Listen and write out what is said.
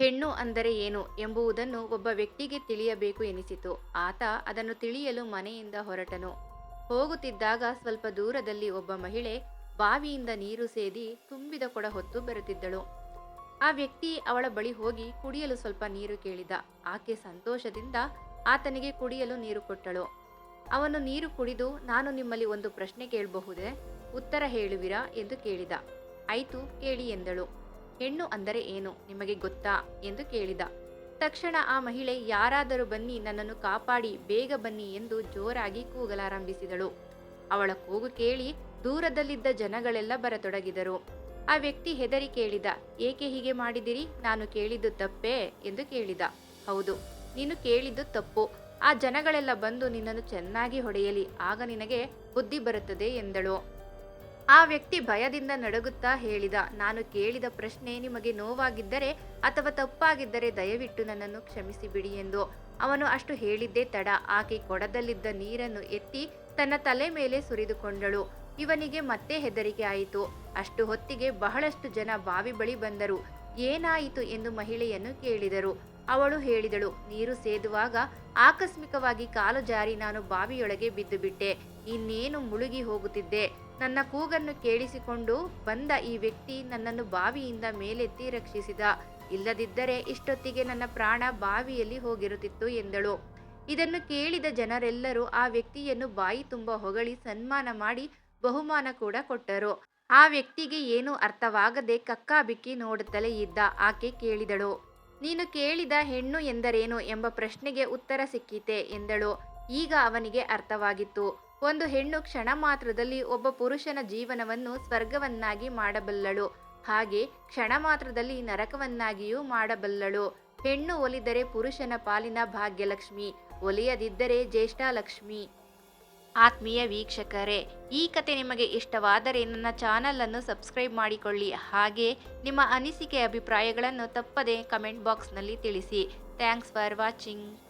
ಹೆಣ್ಣು ಅಂದರೆ ಏನು ಎಂಬುದನ್ನು ಒಬ್ಬ ವ್ಯಕ್ತಿಗೆ ತಿಳಿಯಬೇಕು ಎನಿಸಿತು. ಆತ ಅದನ್ನು ತಿಳಿಯಲು ಮನೆಯಿಂದ ಹೊರಟನು. ಹೋಗುತ್ತಿದ್ದಾಗ ಸ್ವಲ್ಪ ದೂರದಲ್ಲಿ ಒಬ್ಬ ಮಹಿಳೆ ಬಾವಿಯಿಂದ ನೀರು ಸೇದಿ ತುಂಬಿದ ಕೊಡ ಹೊತ್ತು ಬರುತ್ತಿದ್ದಳು. ಆ ವ್ಯಕ್ತಿ ಅವಳ ಬಳಿ ಹೋಗಿ ಕುಡಿಯಲು ಸ್ವಲ್ಪ ನೀರು ಕೇಳಿದ. ಆಕೆ ಸಂತೋಷದಿಂದ ಆತನಿಗೆ ಕುಡಿಯಲು ನೀರು ಕೊಟ್ಟಳು. ಅವನು ನೀರು ಕುಡಿದು, ನಾನು ನಿಮ್ಮಲ್ಲಿ ಒಂದು ಪ್ರಶ್ನೆ ಕೇಳಬಹುದೇ? ಉತ್ತರ ಹೇಳುವಿರಾ? ಎಂದು ಕೇಳಿದ. ಆಯ್ತು, ಕೇಳಿ ಎಂದಳು. ಹೆಣ್ಣು ಅಂದರೆ ಏನು ನಿಮಗೆ ಗೊತ್ತಾ ಎಂದು ಕೇಳಿದ. ತಕ್ಷಣ ಆ ಮಹಿಳೆ, ಯಾರಾದರೂ ಬನ್ನಿ, ನನ್ನನ್ನು ಕಾಪಾಡಿ, ಬೇಗ ಬನ್ನಿ ಎಂದು ಜೋರಾಗಿ ಕೂಗಲಾರಂಭಿಸಿದಳು. ಅವಳ ಕೂಗು ಕೇಳಿ ದೂರದಲ್ಲಿದ್ದ ಜನಗಳೆಲ್ಲ ಬರತೊಡಗಿದರು. ಆ ವ್ಯಕ್ತಿ ಹೆದರಿ ಕೇಳಿದ, ಏಕೆ ಹೀಗೆ ಮಾಡಿದಿರಿ? ನಾನು ಕೇಳಿದ್ದು ತಪ್ಪೇ? ಎಂದು ಕೇಳಿದ. ಹೌದು, ನೀನು ಕೇಳಿದ್ದು ತಪ್ಪು. ಆ ಜನಗಳೆಲ್ಲ ಬಂದು ನಿನ್ನನ್ನು ಚೆನ್ನಾಗಿ ಹೊಡೆಯಲಿ, ಆಗ ನಿನಗೆ ಬುದ್ಧಿ ಬರುತ್ತದೆ ಎಂದಳು. ಆ ವ್ಯಕ್ತಿ ಭಯದಿಂದ ನಡಗುತ್ತಾ ಹೇಳಿದ, ನಾನು ಕೇಳಿದ ಪ್ರಶ್ನೆ ನಿಮಗೆ ನೋವಾಗಿದ್ದರೆ ಅಥವಾ ತಪ್ಪಾಗಿದ್ದರೆ ದಯವಿಟ್ಟು ನನ್ನನ್ನು ಕ್ಷಮಿಸಿ ಬಿಡಿ ಎಂದು. ಅವನು ಅಷ್ಟು ಹೇಳಿದ್ದೇ ತಡ. ಆಕೆ ಕೊಡದಲ್ಲಿದ್ದ ನೀರನ್ನು ಎತ್ತಿ ತನ್ನ ತಲೆ ಮೇಲೆ ಸುರಿದುಕೊಂಡಳು. ಇವನಿಗೆ ಮತ್ತೆ ಹೆದರಿಕೆ ಆಯಿತು. ಅಷ್ಟು ಹೊತ್ತಿಗೆ ಬಹಳಷ್ಟು ಜನ ಬಾವಿ ಬಳಿ ಬಂದರು. ಏನಾಯಿತು ಎಂದು ಮಹಿಳೆಯನ್ನು ಕೇಳಿದರು. ಅವಳು ಹೇಳಿದಳು. ನೀರು ಸೇದುವಾಗ ಆಕಸ್ಮಿಕವಾಗಿ ಕಾಲು ಜಾರಿ ನಾನು ಬಾವಿಯೊಳಗೆ ಬಿದ್ದು ಬಿಟ್ಟೆ ಇನ್ನೇನು ಮುಳುಗಿ ಹೋಗುತ್ತಿದ್ದೆ. ನನ್ನ ಕೂಗನ್ನು ಕೇಳಿಸಿಕೊಂಡು ಬಂದ ಈ ವ್ಯಕ್ತಿ ನನ್ನನ್ನು ಬಾವಿಯಿಂದ ಮೇಲೆತ್ತಿ ರಕ್ಷಿಸಿದ. ಇಲ್ಲದಿದ್ದರೆ ಇಷ್ಟೊತ್ತಿಗೆ ನನ್ನ ಪ್ರಾಣ ಬಾವಿಯಲ್ಲಿ ಹೋಗಿರುತ್ತಿತ್ತು ಎಂದಳು. ಇದನ್ನು ಕೇಳಿದ ಜನರೆಲ್ಲರೂ ಆ ವ್ಯಕ್ತಿಯನ್ನು ಬಾಯಿ ತುಂಬ ಹೊಗಳಿ ಸನ್ಮಾನ ಮಾಡಿ ಬಹುಮಾನ ಕೂಡ ಕೊಟ್ಟರು. ಆ ವ್ಯಕ್ತಿಗೆ ಏನೂ ಅರ್ಥವಾಗದೆ ಕಕ್ಕಾಬಿಕ್ಕಿ ನೋಡುತ್ತಲೇ ಇದ್ದ. ಆಕೆ ಕೇಳಿದಳು. ನೀನು ಕೇಳಿದ ಹೆಣ್ಣು ಎಂದರೇನು ಎಂಬ ಪ್ರಶ್ನೆಗೆ ಉತ್ತರ ಸಿಕ್ಕಿತೆ ಎಂದಳು. ಈಗ ಅವನಿಗೆ ಅರ್ಥವಾಗಿತ್ತು. ಒಂದು ಹೆಣ್ಣು ಕ್ಷಣ ಮಾತ್ರದಲ್ಲಿ ಒಬ್ಬ ಪುರುಷನ ಜೀವನವನ್ನು ಸ್ವರ್ಗವನ್ನಾಗಿ ಮಾಡಬಲ್ಲಳು. ಹಾಗೆ ಕ್ಷಣ ಮಾತ್ರದಲ್ಲಿ ನರಕವನ್ನಾಗಿಯೂ ಮಾಡಬಲ್ಲಳು. ಹೆಣ್ಣು ಒಲಿದರೆ ಪುರುಷನ ಪಾಲಿನ ಭಾಗ್ಯಲಕ್ಷ್ಮಿ, ಒಲಿಯದಿದ್ದರೆ ಜ್ಯೇಷ್ಠಲಕ್ಷ್ಮಿ. ಆತ್ಮೀಯ ವೀಕ್ಷಕರೇ, ಈ ಕತೆ ನಿಮಗೆ ಇಷ್ಟವಾದರೆ ನನ್ನ ಚಾನಲನ್ನು ಸಬ್ಸ್ಕ್ರೈಬ್ ಮಾಡಿಕೊಳ್ಳಿ. ಹಾಗೆ ನಿಮ್ಮ ಅನಿಸಿಕೆ, ಅಭಿಪ್ರಾಯಗಳನ್ನು ತಪ್ಪದೆ ಕಮೆಂಟ್ ಬಾಕ್ಸ್ನಲ್ಲಿ ತಿಳಿಸಿ. Thanks for watching.